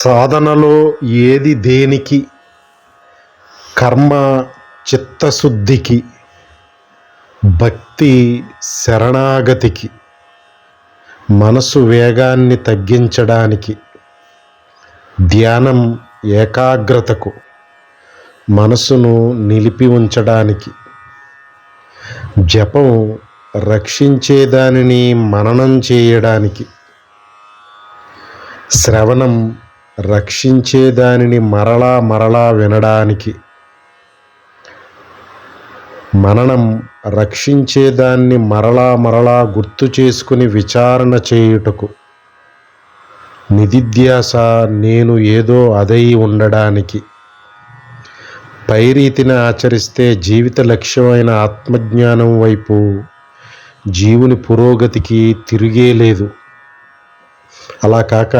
సాధనలో ఏది దేనికి కర్మ చిత్తశుద్ధికి భక్తి శరణాగతికి మనసు వేగాన్ని తగ్గించడానికి ధ్యానం ఏకాగ్రతకు మనసును నిలిపి ఉంచడానికి జపం రక్షించేదానిని మననం చేయడానికి శ్రవణం రక్షించేదానిని మరలా మరలా వినడానికి. మననం రక్షించేదాన్ని మరలా మరలా గుర్తు చేసుకుని విచారణ చేయుటకు. నిధిధ్యాస నేను ఏదో అదై ఉండడానికి. పై రీతిని ఆచరిస్తే జీవిత లక్ష్యమైన ఆత్మజ్ఞానం వైపు జీవుని పురోగతికి తిరిగే లేదు. అలా కాక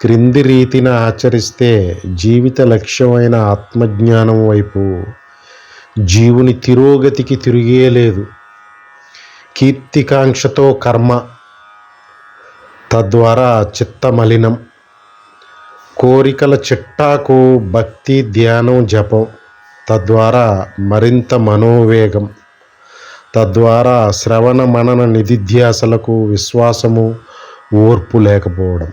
క్రింది రీతిన ఆచరిస్తే జీవిత లక్ష్యమైన ఆత్మజ్ఞానం వైపు జీవుని తిరోగతికి తిరిగే లేదు. కీర్తికాంక్షతో కర్మ తద్వారా చిత్తమలినం. కోరికల చిట్టాకు భక్తి ధ్యానం జపం తద్వారా మరింత మనోవేగం తద్వారా శ్రవణ మనన నిధిధ్యాసలకు విశ్వాసము ఓర్పు లేకపోవడం.